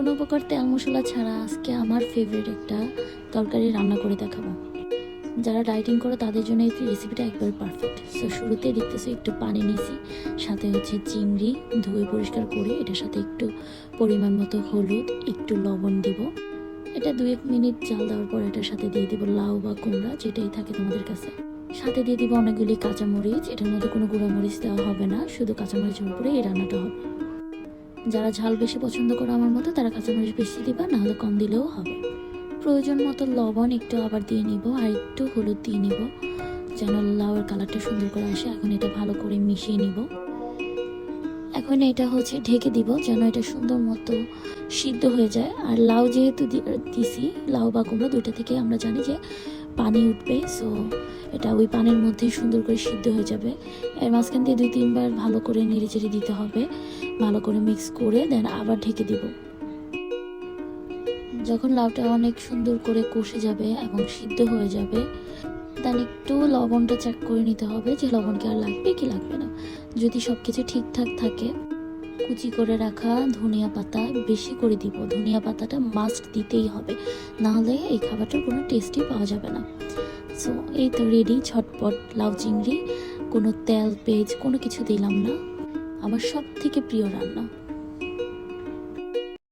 কোনো প্রকার তেল মশলা ছাড়া আজকে আমার ফেভারিট একটা তরকারি রান্না করে দেখাবো। যারা ডাইটিং করে তাদের জন্য এই রেসিপিটা একবার পারফেক্ট সো শুরুতে দেখতেছো একটু পানি নিছি সাথে হচ্ছে চিংড়ি, ধুয়ে পরিষ্কার করে এটার সাথে একটু পরিমাণ মতো হলুদ, একটু লবণ দিব। এটা দু এক মিনিট জাল দেওয়ার পর এটার সাথে দিয়ে দিব লাউ বা কুমড়া, যেটাই থাকে তোমাদের কাছে। সাথে দিয়ে দিব অনেকগুলি কাঁচামরিচ, এটার মধ্যে কোনো গুঁড়া মরিচ দেওয়া হবে না, শুধু কাঁচামরিচের উপরে এই রান্নাটা হবে। যারা ঝাল বেশি পছন্দ করে আমার মতো, তারা কাঁচামরিচ বেশি দিবা, নাহলে কম দিলেও হবে। প্রয়োজন মতো লবণ একটু আবার দিয়ে নিব, আর একটু হলুদ দিয়ে নিব, যেন লাউয়ের কালারটা সুন্দর করে আসে। এখন এটা ভালো করে মিশিয়ে নিব। এখন এটা হচ্ছে ঢেকে দিব, যেন এটা সুন্দর মতো সিদ্ধ হয়ে যায়। আর লাউ যেহেতু দিছি, লাউ বা কুমড়ো দুইটা থেকে আমরা জানি যে পানি উঠবে সো এটা ওই পানির মধ্যেই সুন্দর করে সিদ্ধ হয়ে যাবে। এর মাঝখান দিয়ে দুই, তিনবার ভালো করে নেড়ে চেড়ে দিতে হবে। ভালো করে মিক্স করে দেন আবার ঢেকে দিব। যখন লাউটা অনেক সুন্দর করে কষে যাবে এবং সিদ্ধ হয়ে যাবে দেন একটু লবণটা চেক করে নিতে হবে যে লবণ কি আর লাগবে, কি লাগবে না। যদি সব কিছু ঠিকঠাক থাকে, কুচি করে রাখা ধনিয়া পাতা বেশি করে দিব। ধনিয়া পাতাটা মাস্ট দিতেই হবে। নাহলে এই খাবারটার কোনো টেস্টই পাওয়া যাবে না। সো, এই তো রেডি ঝটপট লাউ চিংড়ি, কোনো তেল, পেঁয়াজ, কোনো কিছু দিলাম না। আমার সব থেকে প্রিয় রান্না।